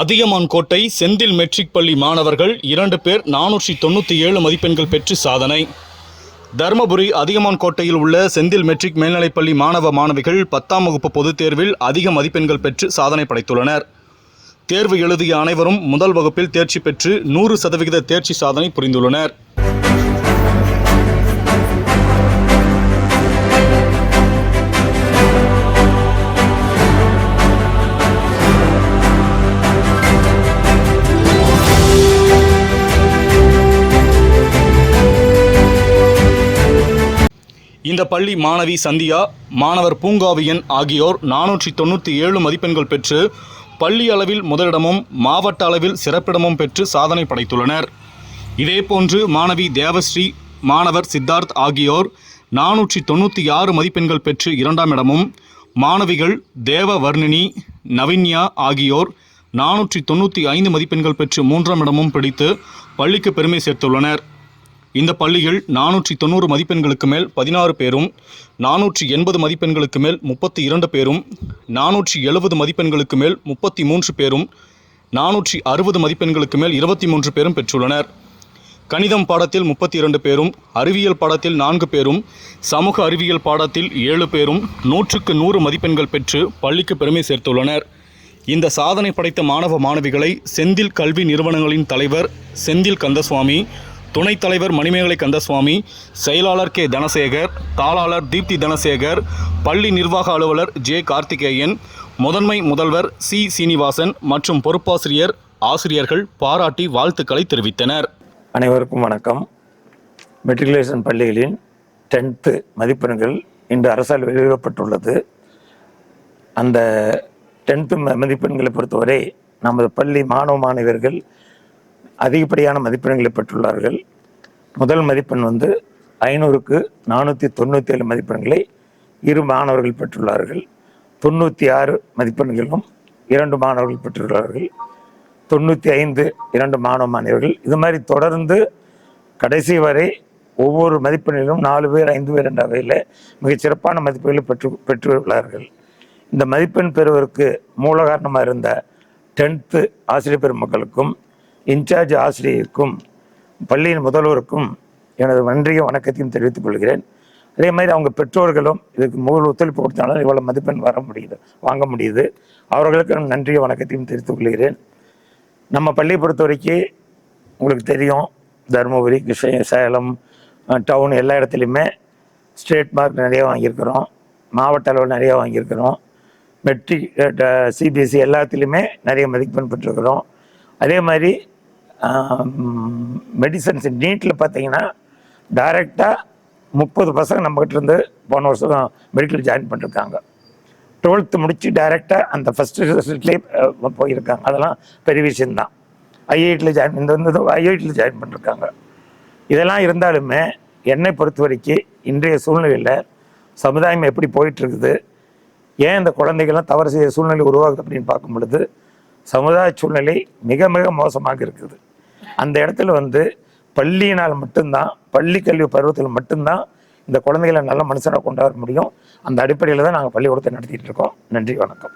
அதியமான் கோட்டை செந்தில் மெட்ரிக் பள்ளி மாணவர்கள் இரண்டு பேர் நானூற்றி தொண்ணூற்றி ஏழு மதிப்பெண்கள் பெற்று சாதனை. தருமபுரி அதிகமான் கோட்டையில் உள்ள செந்தில் மெட்ரிக் மேல்நிலைப்பள்ளி மாணவ மாணவிகள் பத்தாம் வகுப்பு பொதுத் தேர்வில் அதிக மதிப்பெண்கள் பெற்று சாதனை படைத்துள்ளனர். தேர்வு எழுதிய அனைவரும் முதல் வகுப்பில் தேர்ச்சி பெற்று நூறு சதவிகித தேர்ச்சி சாதனை புரிந்துள்ளனர். இந்த பள்ளி மாணவி சந்தியா மாணவர் பூங்காவியன் ஆகியோர் நானூற்றி தொண்ணூற்றி ஏழு மதிப்பெண்கள் பெற்று பள்ளி அளவில் முதலிடமும் மாவட்ட அளவில் சிறப்பிடமும் பெற்று சாதனை படைத்துள்ளனர். இதேபோன்று மாணவி தேவஸ்ரீ மாணவர் சித்தார்த் ஆகியோர் நானூற்றி தொண்ணூற்றி ஆறு மதிப்பெண்கள் பெற்று இரண்டாம் இடமும் மாணவிகள் தேவவர்ணினி நவின்யா ஆகியோர் நானூற்றி தொண்ணூற்றி ஐந்து மதிப்பெண்கள் பெற்று மூன்றாம் இடமும் பிடித்து பள்ளிக்கு பெருமை சேர்த்துள்ளனர். இந்த பள்ளியில் நானூற்றி தொண்ணூறு மதிப்பெண்களுக்கு மேல் பதினாறு பேரும் நானூற்றி எண்பது மதிப்பெண்களுக்கு மேல் முப்பத்தி இரண்டு பேரும் நானூற்றி எழுபது மதிப்பெண்களுக்கு மேல் முப்பத்தி மூன்று பேரும் நானூற்றி அறுபது மதிப்பெண்களுக்கு மேல் இருபத்தி மூன்று பேரும் பெற்றுள்ளனர். கணிதம் பாடத்தில் முப்பத்தி இரண்டு பேரும் அறிவியல் பாடத்தில் நான்கு பேரும் சமூக அறிவியல் பாடத்தில் ஏழு பேரும் நூற்றுக்கு நூறு மதிப்பெண்கள் பெற்று பள்ளிக்கு பெருமை சேர்த்துள்ளனர். இந்த சாதனை படைத்த மாணவ மாணவிகளை செந்தில் கல்வி நிறுவனங்களின் தலைவர் செந்தில் கந்தசுவாமி துணைத் தலைவர் மணிமேகலை கந்தசுவாமி செயலாளர் கே. தனசேகர் தாளாளர் தீப்தி தனசேகர் பள்ளி நிர்வாக அலுவலர் ஜே. கார்த்திகேயன் முதன்மை முதல்வர் சி. சீனிவாசன் மற்றும் பொறுப்பாசிரியர் ஆசிரியர்கள் பாராட்டி வாழ்த்துக்களை தெரிவித்தனர். அனைவருக்கும் வணக்கம். மெட்ரிகுலேஷன் பள்ளிகளின் டென்த்து மதிப்பெண்கள் இன்று அரசால் வெளியிடப்பட்டுள்ளது. அந்த டென்த்து மதிப்பெண்களை பொறுத்தவரை நமது பள்ளி மாணவ மாணவியர்கள் அதிகப்படியான மதிப்பெண்களை பெற்றுள்ளார்கள். முதல் மதிப்பெண் வந்து ஐநூறுக்கு நானூற்றி தொண்ணூற்றி ஏழு மதிப்பெண்களை இரு மாணவர்கள் பெற்றுள்ளார்கள். தொண்ணூற்றி ஆறு மதிப்பெண்களும் இரண்டு மாணவர்கள் பெற்றுள்ளார்கள். தொண்ணூற்றி ஐந்து இரண்டு மாணவ மாணவர்கள் இது மாதிரி தொடர்ந்து கடைசி வரை ஒவ்வொரு மதிப்பெண்ணிலும் நாலு பேர் ஐந்து பேர் என்ற வகையில் மிகச் சிறப்பான மதிப்பெண்களை பெற்று பெற்றுள்ளார்கள். இந்த மதிப்பெண் பெறுவதற்கு மூல காரணமாக இருந்த டென்த்து ஆசிரியர் பெருமக்களுக்கும் இன்சார்ஜ் ஆசிரியருக்கும் பள்ளியின் முதல்வருக்கும் எனது நன்றியும் வணக்கத்தையும் தெரிவித்துக் கொள்கிறேன். அதே மாதிரி அவங்க பெற்றோர்களும் இதுக்கு முழு ஒத்துழைப்பு கொடுத்தாலும் இவ்வளோ மதிப்பெண் வர முடியுது வாங்க முடியுது. அவர்களுக்கு நன்றிய நன்றியும் வணக்கத்தையும் தெரிவித்துக் கொள்கிறேன். நம்ம பள்ளியை பொறுத்த வரைக்கும் உங்களுக்கு தெரியும் தருமபுரி கிருஷ்ண சேலம் டவுன் எல்லா இடத்துலையுமே ஸ்டேட் மார்க் நிறைய வாங்கியிருக்கிறோம். மாவட்ட அளவில் நிறைய வாங்கியிருக்கிறோம். மெட்ரிக் சிபிஎஸ்சி எல்லாத்துலேயுமே நிறைய மதிப்பெண் பெற்றிருக்கிறோம். அதே மாதிரி மெடிசன்ஸ் நீட்டில் பார்த்தீங்கன்னா டைரெக்டாக முப்பது பசங்க நம்மகிட்ட இருந்து போன வருஷம் மெடிக்கல் ஜாயின் பண்ணியிருக்காங்க டுவெல்த்து முடித்து டைரெக்டாக அந்த ஃபஸ்ட்டு ரிசல்ட்லேயே போயிருக்காங்க. அதெல்லாம் பெரிய விஷயந்தான் ஐஐடியில் ஜாயின் இந்த வந்து ஐஐடியில் ஜாயின் பண்ணியிருக்காங்க இதெல்லாம் இருந்தாலுமே என்னை பொறுத்த வரைக்கும் இன்றைய சூழ்நிலையில் சமுதாயம் எப்படி போயிட்டுருக்குது ஏன் இந்த குழந்தைகள்லாம் தவறு செய்ய சூழ்நிலை உருவாகுது அப்படின்னு பார்க்கும் பொழுது சமுதாய சூழ்நிலை மிக மிக மோசமாக இருக்குது. அந்த இடத்துல வந்து பள்ளியினால் மட்டும்தான் பள்ளி கல்வி பருவத்தில் மட்டும்தான் இந்த குழந்தைகளை நல்ல மனுஷனாக கொண்டாட முடியும். அந்த அடிப்படையில் தான் நாங்கள் பள்ளிக்கூடத்தை நடத்திட்டு இருக்கோம். நன்றி வணக்கம்.